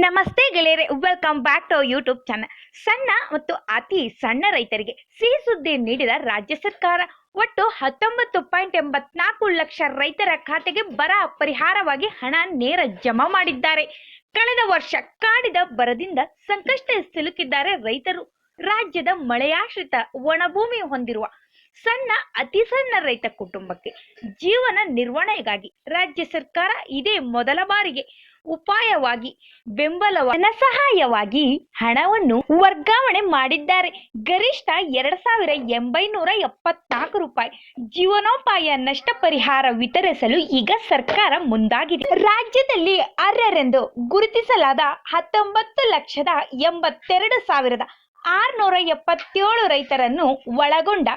ನಮಸ್ತೆ ಗೆಳೆಯರೆ welcome back to YouTube channel ಸಣ್ಣ ಮತ್ತು ಅತಿ ಸಣ್ಣ ರೈತರಿಗೆ ಸಿಹಿ ಸುದ್ದಿ ನೀಡಿದ ರಾಜ್ಯ ಸರ್ಕಾರ, ಒಟ್ಟು ಹತ್ತೊಂಬತ್ತು ಪಾಯಿಂಟ್ ಎಂಬತ್ನಾಲ್ಕು ಲಕ್ಷ ರೈತರ ಖಾತೆಗೆ ಬರ ಪರಿಹಾರವಾಗಿ ಹಣ ನೇರ ಜಮಾ ಮಾಡಿದ್ದಾರೆ. ಕಳೆದ ವರ್ಷ ಕಾಡಿದ ಬರದಿಂದ ಸಂಕಷ್ಟ ಸಿಲುಕಿದ್ದಾರೆ ರೈತರು. ರಾಜ್ಯದ ಮಳೆಯಾಶ್ರಿತ ಒಣಭೂಮಿ ಹೊಂದಿರುವ ಸಣ್ಣ, ಅತಿ ಸಣ್ಣ ರೈತ ಕುಟುಂಬಕ್ಕೆ ಜೀವನ ನಿರ್ವಹಣೆಗಾಗಿ ರಾಜ್ಯ ಸರ್ಕಾರ ಇದೇ ಮೊದಲ ಬಾರಿಗೆ ಉಪಾಯವಾಗಿ ಬೆಂಬಲ ಸಹಾಯವಾಗಿ ಹಣವನ್ನು ವರ್ಗಾವಣೆ ಮಾಡಿದ್ದಾರೆ. ಗರಿಷ್ಠ ಎರಡ್ ಸಾವಿರ ಎಂಬೈನೂರ ಎಪ್ಪತ್ನಾಲ್ಕು ರೂಪಾಯಿ ಜೀವನೋಪಾಯ ನಷ್ಟ ಪರಿಹಾರ ವಿತರಿಸಲು ಈಗ ಸರ್ಕಾರ ಮುಂದಾಗಿದೆ. ರಾಜ್ಯದಲ್ಲಿ ಅರ್ಹರೆಂದು ಗುರುತಿಸಲಾದ ಹತ್ತೊಂಬತ್ತು ಲಕ್ಷದ ಎಂಬತ್ತೆರಡು ಸಾವಿರದ ಆರುನೂರ ಎಪ್ಪತ್ತೇಳು ರೈತರನ್ನು ಒಳಗೊಂಡ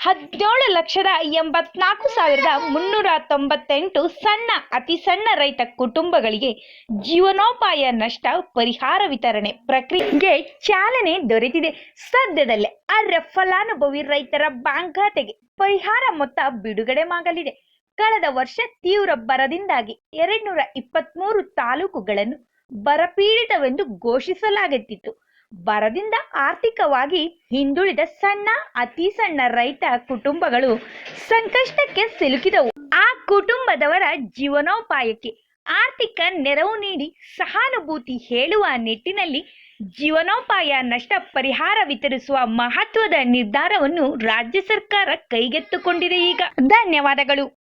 ಹದಿನೇಳು ಲಕ್ಷದ ಎಂಬತ್ನಾಲ್ಕು ಸಾವಿರದ ಮುನ್ನೂರ ತೊಂಬತ್ತೆಂಟು ಸಣ್ಣ, ಅತಿ ಸಣ್ಣ ರೈತ ಕುಟುಂಬಗಳಿಗೆ ಜೀವನೋಪಾಯ ನಷ್ಟ ಪರಿಹಾರ ವಿತರಣೆ ಪ್ರಕ್ರಿಯೆಗೆ ಚಾಲನೆ ದೊರೆತಿದೆ. ಸದ್ಯದಲ್ಲೇ ಅರ್ಹ ಫಲಾನುಭವಿ ರೈತರ ಬ್ಯಾಂಕ್ ಖಾತೆಗೆ ಪರಿಹಾರ ಮೊತ್ತ ಬಿಡುಗಡೆ ಮಾಡಲಿದೆ. ಕಳೆದ ವರ್ಷ ತೀವ್ರ ಬರದಿಂದಾಗಿ ಎರಡ್ನೂರ ಇಪ್ಪತ್ಮೂರು ತಾಲೂಕುಗಳನ್ನು ಬರಪೀಡಿತವೆಂದು ಘೋಷಿಸಲಾಗುತ್ತಿತ್ತು. ಬರದಿಂದ ಆರ್ಥಿಕವಾಗಿ ಹಿಂದುಳಿದ ಸಣ್ಣ, ಅತಿ ಸಣ್ಣ ರೈತ ಕುಟುಂಬಗಳು ಸಂಕಷ್ಟಕ್ಕೆ ಸಿಲುಕಿದವು. ಆ ಕುಟುಂಬದವರ ಜೀವನೋಪಾಯಕ್ಕೆ ಆರ್ಥಿಕ ನೆರವು ನೀಡಿ ಸಹಾನುಭೂತಿ ಹೇಳುವ ನಿಟ್ಟಿನಲ್ಲಿ ಜೀವನೋಪಾಯ ನಷ್ಟ ಪರಿಹಾರ ವಿತರಿಸುವ ಮಹತ್ವದ ನಿರ್ಧಾರವನ್ನು ರಾಜ್ಯ ಸರ್ಕಾರ ಕೈಗೆತ್ತಿಕೊಂಡಿದೆ ಈಗ. ಧನ್ಯವಾದಗಳು.